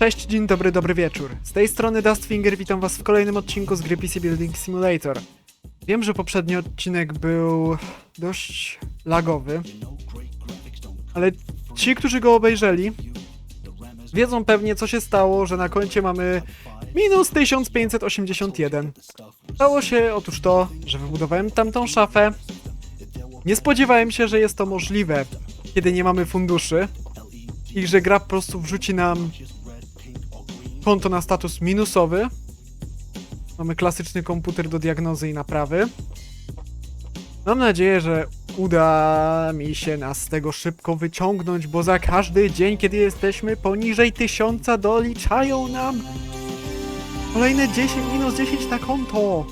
Cześć, dzień dobry, dobry wieczór. Z tej strony Dustfinger, witam was w kolejnym odcinku z gry PC Building Simulator. Wiem, że poprzedni odcinek był dość lagowy, ale ci, którzy go obejrzeli, wiedzą pewnie, co się stało, że na koncie mamy minus 1581. Stało się otóż to, że wybudowałem tamtą szafę. Nie spodziewałem się, że jest to możliwe, kiedy nie mamy funduszy i że gra po prostu wrzuci nam konto na status minusowy. Mamy klasyczny komputer do diagnozy i naprawy. Mam nadzieję, że uda mi się nas z tego szybko wyciągnąć, bo za każdy dzień, kiedy jesteśmy poniżej tysiąca, doliczają nam kolejne 10 minus 10 na konto.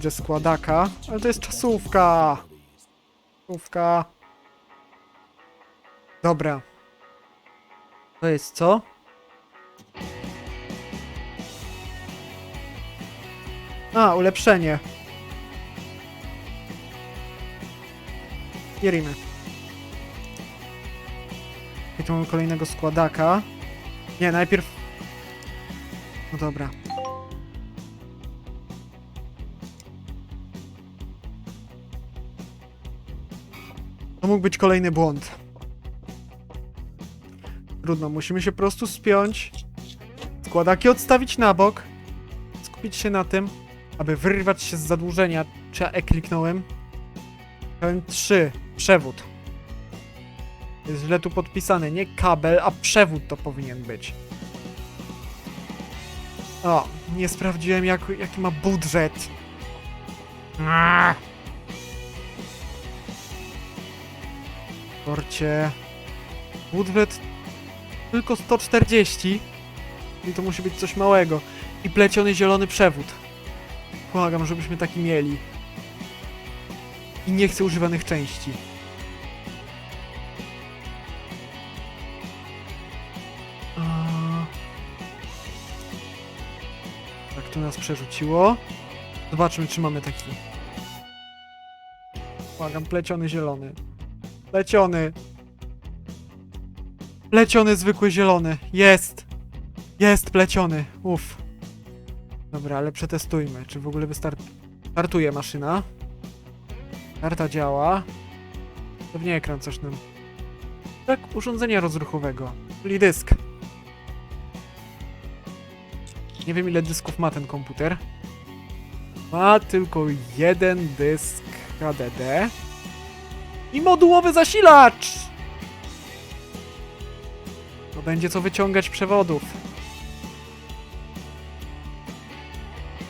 Widzę składaka, ale to jest czasówka. Czasówka. Dobra. To jest co? A, ulepszenie. Bierzemy. I tu mamy kolejnego składaka. Nie, najpierw... No dobra. Mógł być kolejny błąd. Trudno, musimy się po prostu spiąć, składaki odstawić na bok, skupić się na tym, aby wyrwać się z zadłużenia. Czy ja E kliknąłem? Miałem 3. Przewód. Jest źle tu podpisane. Nie kabel, a przewód to powinien być. O, nie sprawdziłem jak, jaki ma budżet. Aaaa. Porcie. Budżet tylko 140. I to musi być coś małego. I pleciony zielony przewód. Błagam, żebyśmy taki mieli. I nie chcę używanych części. Tak, tu nas przerzuciło. Zobaczmy, czy mamy taki. Błagam, pleciony zielony. Pleciony. Pleciony, zwykły zielony. Jest. Jest pleciony. Uff. Dobra, ale przetestujmy, czy w ogóle wystartuje. Startuje maszyna. Karta działa. Pewnie ekran coś nam. Tak, urządzenia rozruchowego. Czyli dysk. Nie wiem ile dysków ma ten komputer. Ma tylko jeden dysk HDD. I modułowy zasilacz! To będzie co wyciągać przewodów.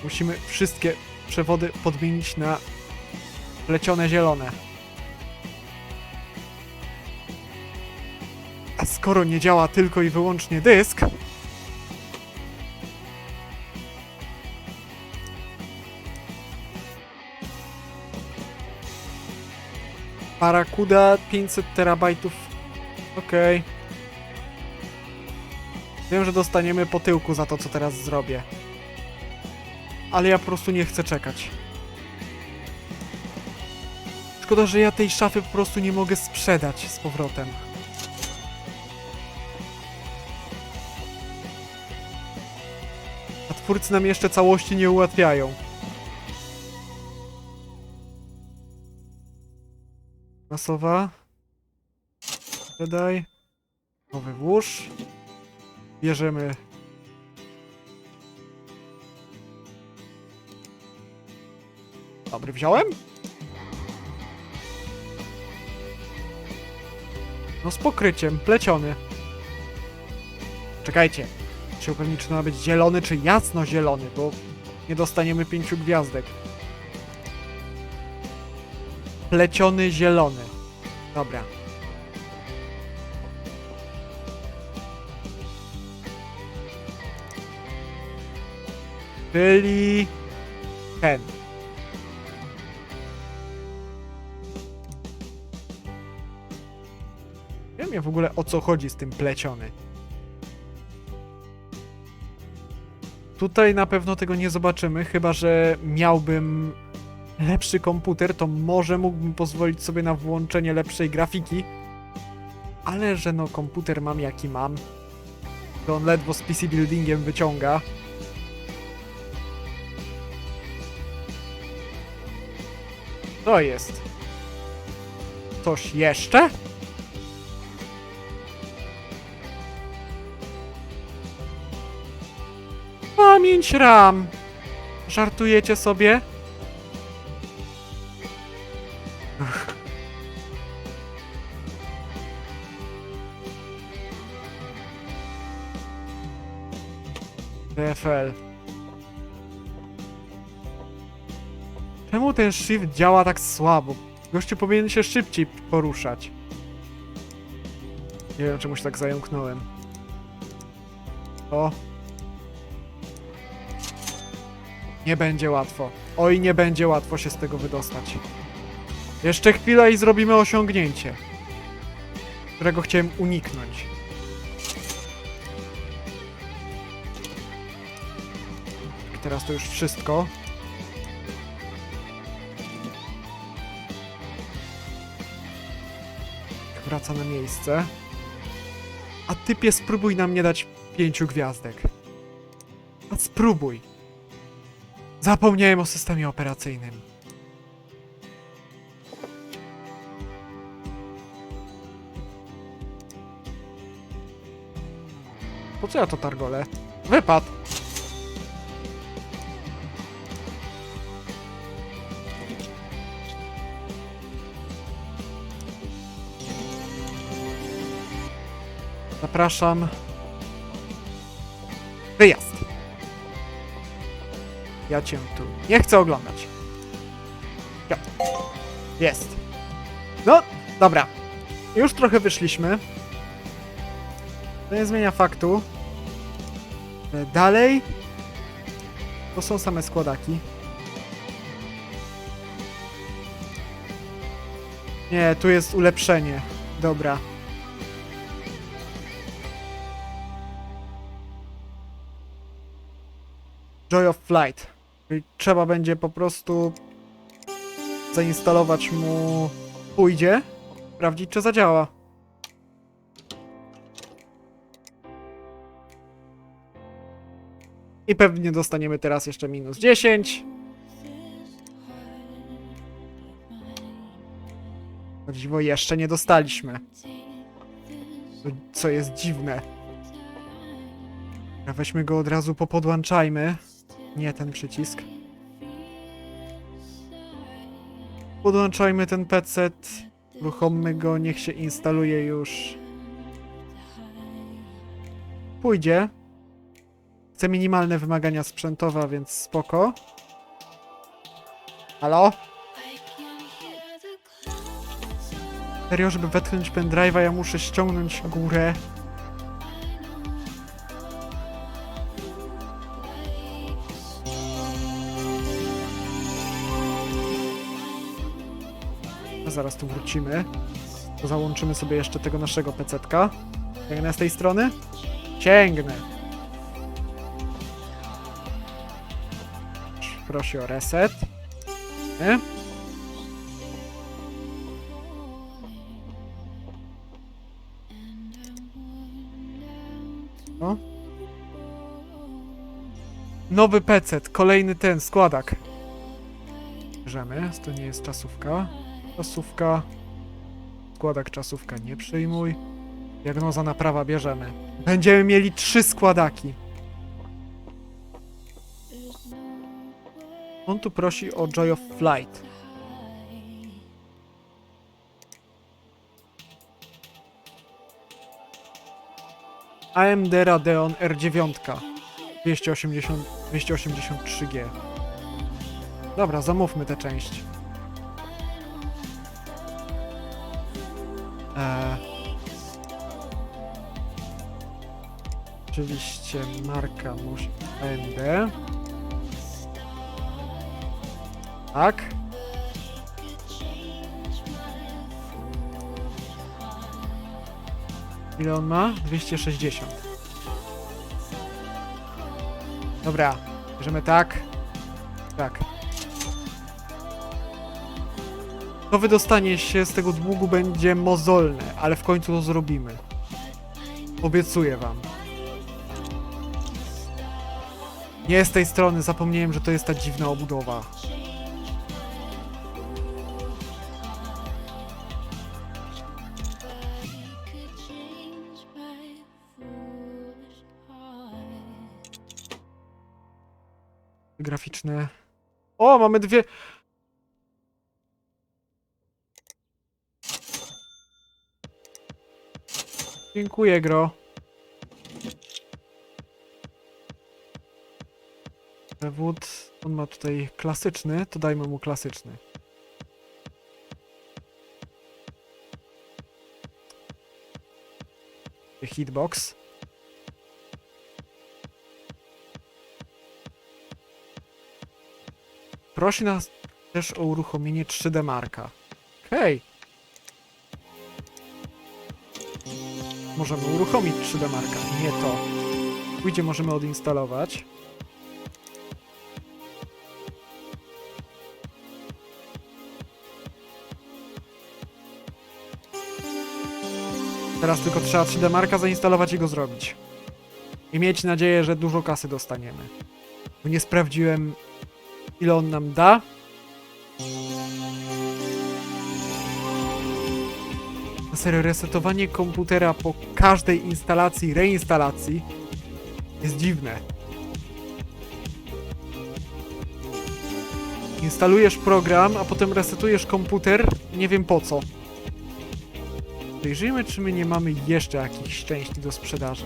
Musimy wszystkie przewody podmienić na plecione zielone. A skoro nie działa tylko i wyłącznie dysk, Parakuda 500 terabajtów. Okej. Wiem, że dostaniemy po tyłku za to, co teraz zrobię. Ale ja po prostu nie chcę czekać. Szkoda, że ja tej szafy po prostu nie mogę sprzedać z powrotem. A twórcy nam jeszcze całości nie ułatwiają. Masowa. Dodaj. Nowy włóż. Bierzemy. Dobry, wziąłem? No z pokryciem, pleciony. Czekajcie. Czy upewnić, czy ma być zielony, czy jasno-zielony, bo nie dostaniemy pięciu gwiazdek. Pleciony zielony. Dobra. Czyli ten. Nie wiem w ogóle o co chodzi z tym pleciony. Tutaj na pewno tego nie zobaczymy, chyba że miałbym lepszy komputer, to może mógłbym pozwolić sobie na włączenie lepszej grafiki. Ale że no komputer mam jaki mam, to on ledwo z PC Buildingiem wyciąga. To jest. Coś jeszcze? Pamięć RAM. Żartujecie sobie? DFL. Czemu ten shift działa tak słabo? Gościu powinien się szybciej poruszać. Nie wiem, czemu się tak zająknąłem. O. Nie będzie łatwo. Oj, nie będzie łatwo się z tego wydostać. Jeszcze chwila i zrobimy osiągnięcie. Którego chciałem uniknąć. Teraz to już wszystko. Wraca na miejsce. A typie spróbuj nam nie dać pięciu gwiazdek. A spróbuj. Zapomniałem o systemie operacyjnym. Po co ja to targolę? Wypad! Zapraszam. Wyjazd. Ja cię tu nie chcę oglądać. Jest. No, dobra. Już trochę wyszliśmy. To nie zmienia faktu. że Dalej. To są same składaki. Nie, tu jest ulepszenie. Dobra. Flight. Czyli trzeba będzie po prostu zainstalować mu pójdzie, sprawdzić czy zadziała. I pewnie dostaniemy teraz jeszcze minus 10. O dziwo jeszcze nie dostaliśmy. Co- jest dziwne. Weźmy go od razu popodłączajmy. Nie ten przycisk. Podłączajmy ten PC. Uruchommy go, niech się instaluje już. Pójdzie. Chcę minimalne wymagania sprzętowe, więc spoko. Halo? Serio, żeby wetknąć pendrive'a, ja muszę ściągnąć górę. Zaraz tu wrócimy. To załączymy sobie jeszcze tego naszego pecetka. Sięgnę z tej strony? Sięgnę. Prosi o reset. Nie? O. Nowy pecet, kolejny ten, składak. Bierzemy, to nie jest czasówka. Czasówka. Składak czasówka nie przyjmuj. Diagnoza naprawa bierzemy. Będziemy mieli trzy składaki. On tu prosi o Joy of Flight. AMD Radeon R9 280, 283G. Dobra, zamówmy tę część. Eee, oczywiście marka musi AMD. Tak. Ile on ma? 260. Dobra, bierzemy tak. Tak. To wydostanie się z tego długu będzie mozolne, ale w końcu to zrobimy. Obiecuję wam. Nie z tej strony, zapomniałem, że to jest ta dziwna obudowa. Graficzne. O, mamy dwie. Dziękuję, gro. Wód, on ma tutaj klasyczny, to dajmy mu klasyczny. Hitbox. Prosi nas też o uruchomienie 3D Marka. Hej! Możemy uruchomić 3D Marka, nie to. Pójdzie możemy odinstalować. Teraz tylko trzeba 3D Marka zainstalować i go zrobić. I mieć nadzieję, że dużo kasy dostaniemy. Bo nie sprawdziłem ile on nam da. Resetowanie komputera po każdej instalacji, reinstalacji jest dziwne. Instalujesz program, a potem resetujesz komputer, nie wiem po co. Zajrzyjmy, czy my nie mamy jeszcze jakichś części do sprzedaży.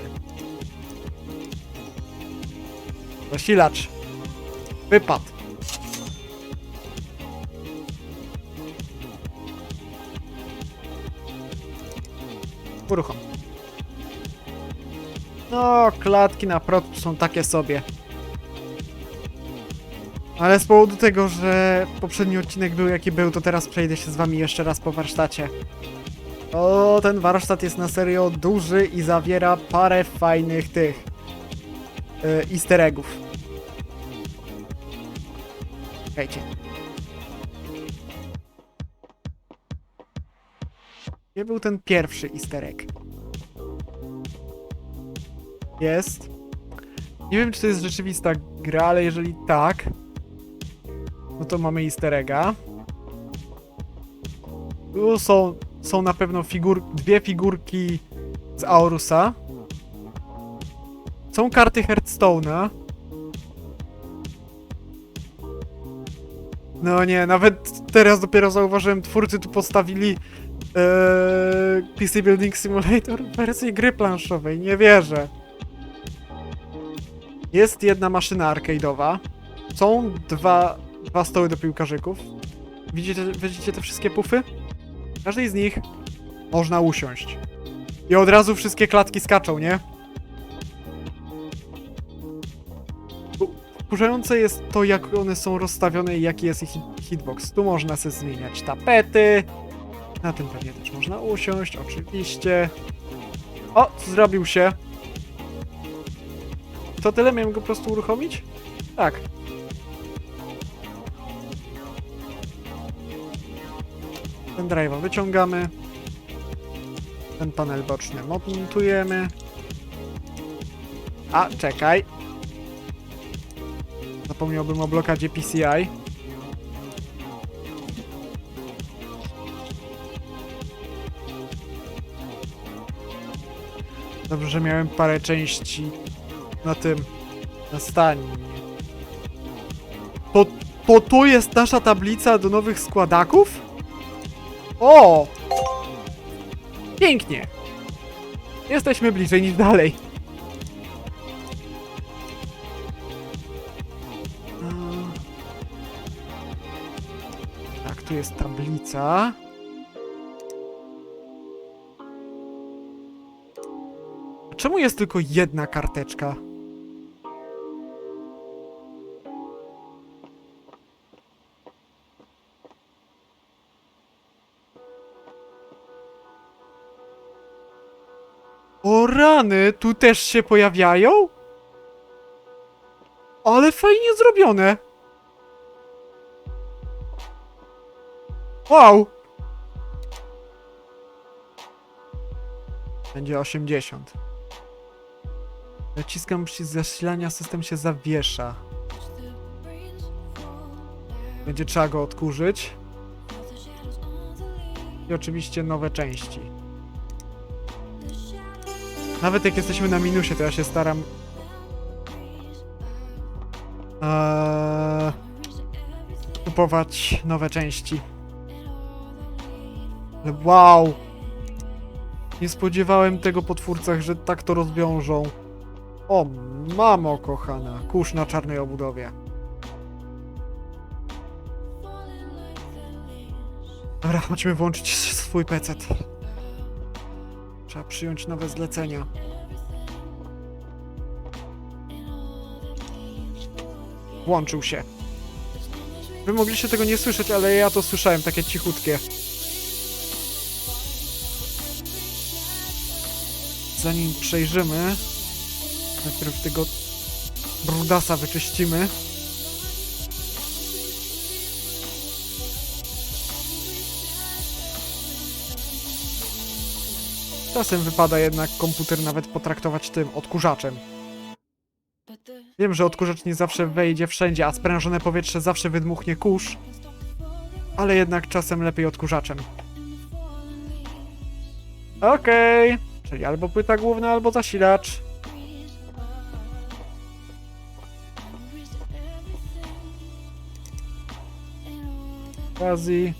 Zasilacz. Wypadł. Uruchom. No, klatki na prot są takie sobie. Ale z powodu tego, że poprzedni odcinek był jaki był, to teraz przejdę się z wami jeszcze raz po warsztacie. O, ten warsztat jest na serio duży i zawiera parę fajnych tych yy, easter eggów. Czekajcie. Gdzie był ten pierwszy easter egg? Jest. Nie wiem, czy to jest rzeczywista gra, ale jeżeli tak, no to mamy easter egga. Tu są, są na pewno figur, dwie figurki z Aurusa. Są karty Hearthstone'a. No nie, nawet teraz dopiero zauważyłem, twórcy tu postawili Eee, PC Building Simulator w wersji gry planszowej, nie wierzę. Jest jedna maszyna arcade'owa. Są dwa, dwa stoły do piłkarzyków. Widzicie, widzicie te wszystkie pufy? W każdej z nich można usiąść. I od razu wszystkie klatki skaczą, nie? Wkurzające jest to, jak one są rozstawione i jaki jest ich hit- hitbox. Tu można sobie zmieniać tapety, na tym pewnie też można usiąść, oczywiście. O, zrobił się. To tyle, miałem go po prostu uruchomić? Tak. Ten drive'a wyciągamy. Ten panel boczny montujemy. A, czekaj. Zapomniałbym o blokadzie PCI. Dobrze, że miałem parę części na tym, na stanie. To, to tu jest nasza tablica do nowych składaków? O! Pięknie! Jesteśmy bliżej niż dalej. Tak, tu jest tablica. Czemu jest tylko jedna karteczka? O rany, tu też się pojawiają? Ale fajnie zrobione! Wow! Będzie 80. Naciskam przycisk zasilania, system się zawiesza. Będzie trzeba go odkurzyć. I oczywiście nowe części. Nawet jak jesteśmy na minusie, to ja się staram. Eee, kupować nowe części. Wow! Nie spodziewałem tego po twórcach, że tak to rozwiążą. O, mamo kochana, kurz na czarnej obudowie. Dobra, musimy włączyć swój PC. Trzeba przyjąć nowe zlecenia. Włączył się. Wy mogliście tego nie słyszeć, ale ja to słyszałem, takie cichutkie. Zanim przejrzymy, najpierw tego brudasa wyczyścimy. Czasem wypada jednak komputer nawet potraktować tym odkurzaczem. Wiem, że odkurzacz nie zawsze wejdzie wszędzie, a sprężone powietrze zawsze wydmuchnie kurz, ale jednak czasem lepiej odkurzaczem. Okej, czyli albo płyta główna, albo zasilacz. Quasi.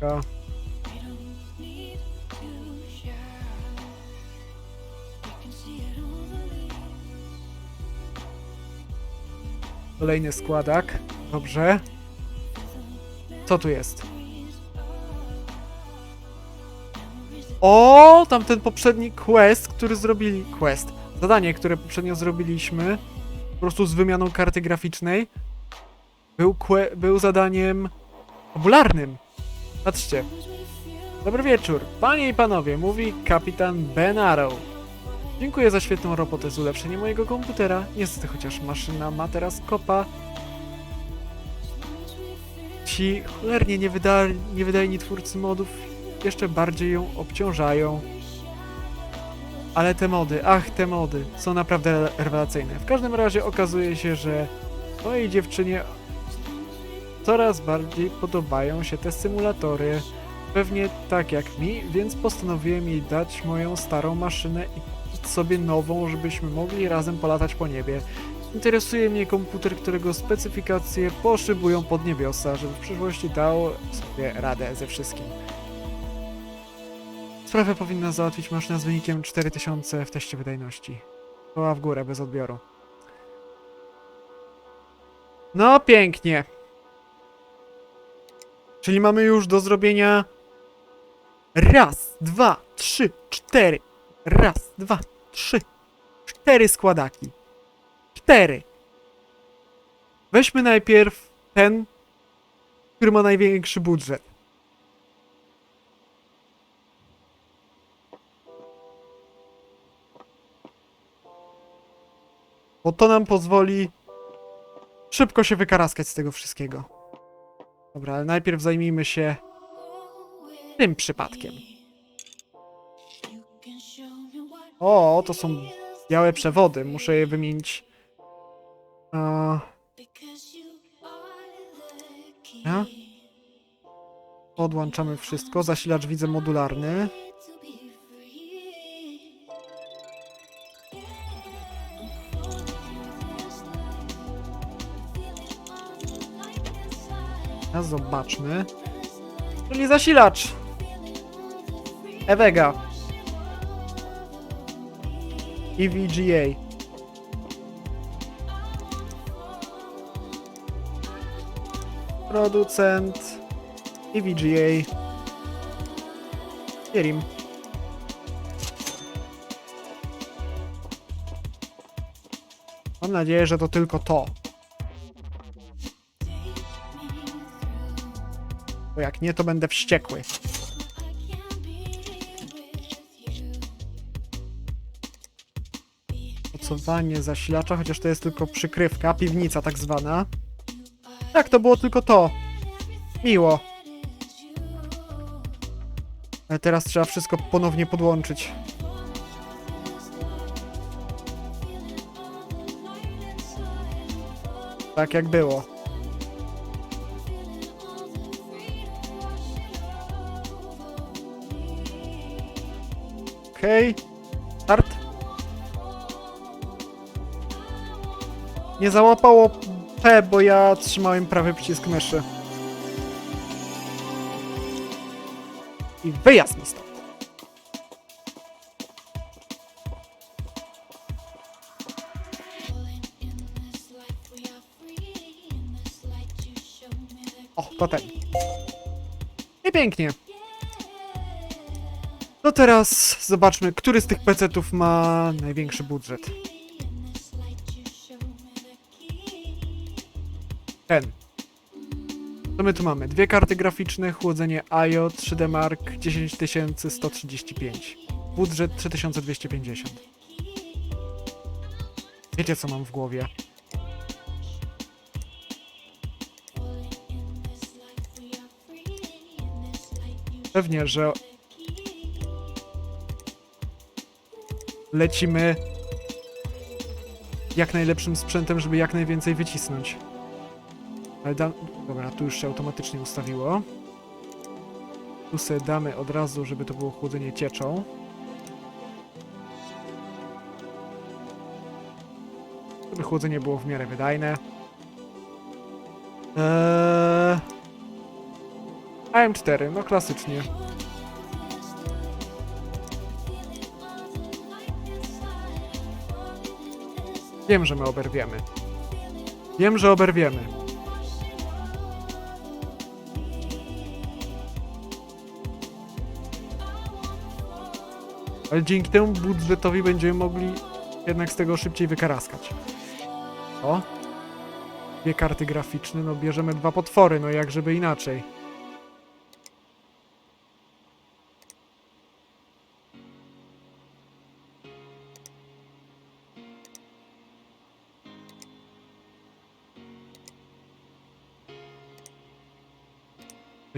Ja. Kolejny składak. Dobrze. Co tu jest? O, tamten poprzedni quest, który zrobili. Quest. Zadanie, które poprzednio zrobiliśmy. Po prostu z wymianą karty graficznej. Był, był zadaniem fabularnym. Patrzcie. Dobry wieczór. Panie i panowie, mówi kapitan Ben Arrow. Dziękuję za świetną robotę z ulepszeniem mojego komputera. Niestety, chociaż maszyna ma teraz kopa. Ci cholernie niewyda niewydajni twórcy modów jeszcze bardziej ją obciążają. Ale te mody, ach te mody, są naprawdę rewelacyjne. W każdym razie okazuje się, że mojej dziewczynie coraz bardziej podobają się te symulatory. Pewnie tak jak mi, więc postanowiłem jej dać moją starą maszynę i kupić sobie nową, żebyśmy mogli razem polatać po niebie. Interesuje mnie komputer, którego specyfikacje poszybują pod niebiosa, żeby w przyszłości dał sobie radę ze wszystkim. Sprawę powinna załatwić maszyna z wynikiem 4000 w teście wydajności. Koła w górę, bez odbioru. No, pięknie. Czyli mamy już do zrobienia raz, dwa, trzy, cztery. Raz, dwa, trzy, cztery składaki. Cztery. Weźmy najpierw ten, który ma największy budżet. Bo to nam pozwoli szybko się wykaraskać z tego wszystkiego. Dobra, ale najpierw zajmijmy się tym przypadkiem. O, to są białe przewody. Muszę je wymienić. A, ja? Podłączamy wszystko. Zasilacz widzę modularny. Zobaczmy. Czyli zasilacz. Ewega. I VGA. Producent. I VGA. Kierim. Mam nadzieję, że to tylko to. Bo jak nie, to będę wściekły. To dostosowanie zasilacza, chociaż to jest tylko przykrywka, piwnica tak zwana. Tak, to było tylko to. Miło. Ale teraz trzeba wszystko ponownie podłączyć. Tak jak było. Okej. Start. Nie załapało P, bo ja trzymałem prawy przycisk myszy. I wyjazd mi stąd. O, to ten. I pięknie. No teraz zobaczmy, który z tych PC-ów ma największy budżet. Ten. Co my tu mamy? Dwie karty graficzne, chłodzenie IO, 3D Mark 10135. Budżet 3250. Wiecie co mam w głowie? Pewnie, że lecimy jak najlepszym sprzętem, żeby jak najwięcej wycisnąć. Ale da... Dobra, tu już się automatycznie ustawiło. Tu sobie damy od razu, żeby to było chłodzenie cieczą. Żeby chłodzenie było w miarę wydajne. Eee... AM4, no klasycznie. Wiem, że my oberwiemy. Wiem, że oberwiemy. Ale dzięki temu budżetowi będziemy mogli jednak z tego szybciej wykaraskać. O! Dwie karty graficzne, no bierzemy dwa potwory, no jak żeby inaczej.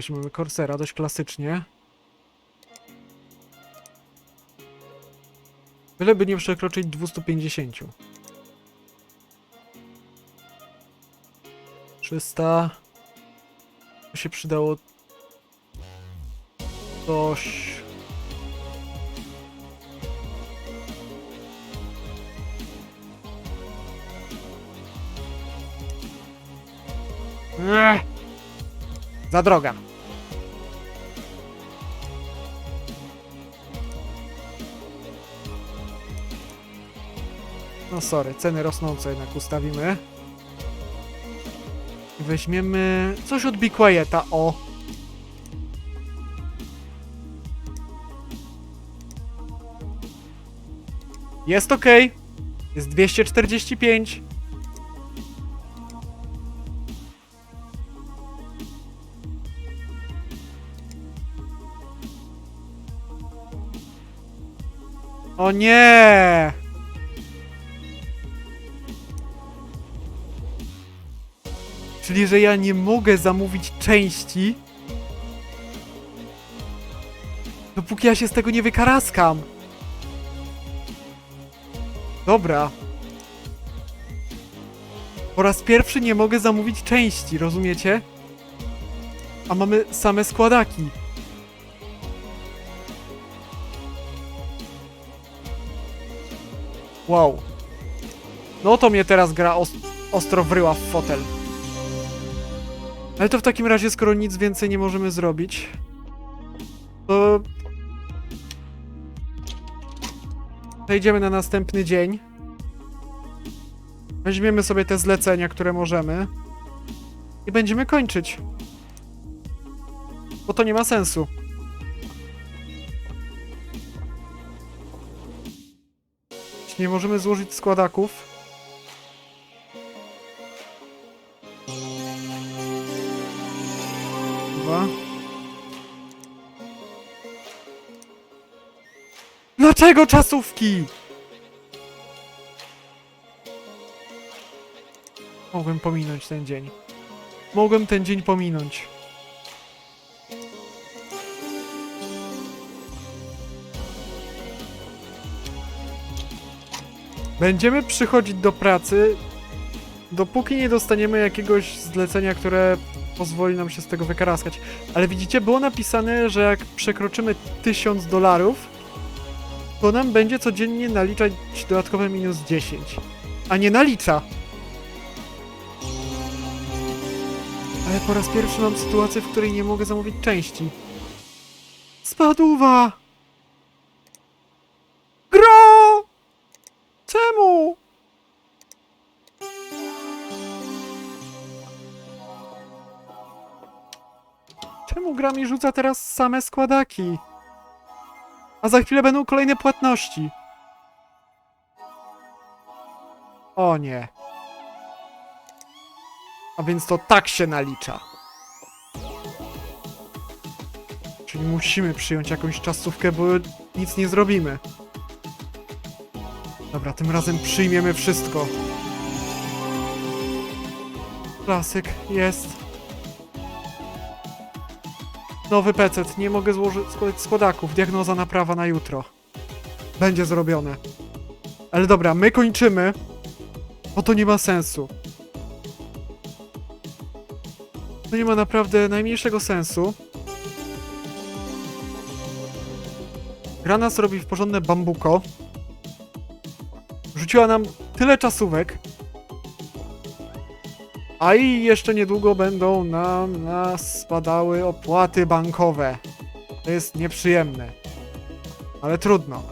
Weźmiemy Corsera dość klasycznie. Byleby nie przekroczyć 250. 300. To się przydało coś. Za droga. No sorry, ceny rosnące jednak ustawimy. Weźmiemy coś od Be Quieta, o. Jest ok. Jest 245. O nie! Czyli, że ja nie mogę zamówić części, dopóki ja się z tego nie wykaraskam. Dobra. Po raz pierwszy nie mogę zamówić części, rozumiecie? A mamy same składaki. Wow. No to mnie teraz gra os ostro wryła w fotel. Ale to w takim razie, skoro nic więcej nie możemy zrobić, to przejdziemy na następny dzień. Weźmiemy sobie te zlecenia, które możemy i będziemy kończyć. Bo to nie ma sensu. Nie możemy złożyć składaków, Dlaczego czasówki? Mogłem pominąć ten dzień. Mogłem ten dzień pominąć. Będziemy przychodzić do pracy, dopóki nie dostaniemy jakiegoś zlecenia, które pozwoli nam się z tego wykaraskać. Ale widzicie, było napisane, że jak przekroczymy 1000 dolarów, to nam będzie codziennie naliczać dodatkowe minus 10. A nie nalicza! Ale po raz pierwszy mam sytuację, w której nie mogę zamówić części. Spadła! Gro! Czemu? Czemu gra mi rzuca teraz same składaki? A za chwilę będą kolejne płatności. O nie. A więc to tak się nalicza. Czyli musimy przyjąć jakąś czasówkę, bo nic nie zrobimy. Dobra, tym razem przyjmiemy wszystko. Klasyk, jest. Nowy PC, nie mogę złożyć składaków. Diagnoza naprawa na jutro. Będzie zrobione. Ale dobra, my kończymy. Bo to nie ma sensu. To nie ma naprawdę najmniejszego sensu. Gra nas robi w porządne bambuko. Rzuciła nam tyle czasówek. A i jeszcze niedługo będą nam nas spadały opłaty bankowe. To jest nieprzyjemne. Ale trudno.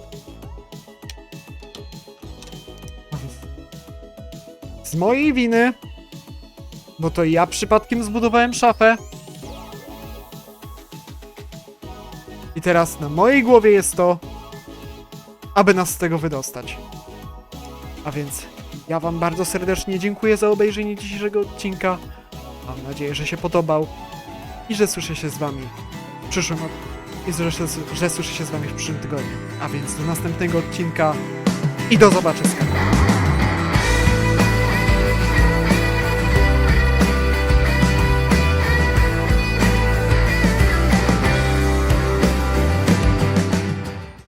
Z mojej winy. Bo to ja przypadkiem zbudowałem szafę. I teraz na mojej głowie jest to, aby nas z tego wydostać. A więc ja Wam bardzo serdecznie dziękuję za obejrzenie dzisiejszego odcinka. Mam nadzieję, że się podobał i że słyszę się z Wami w przyszłym i że, że słyszę się z Wami w przyszłym tygodniu. A więc do następnego odcinka i do zobaczenia.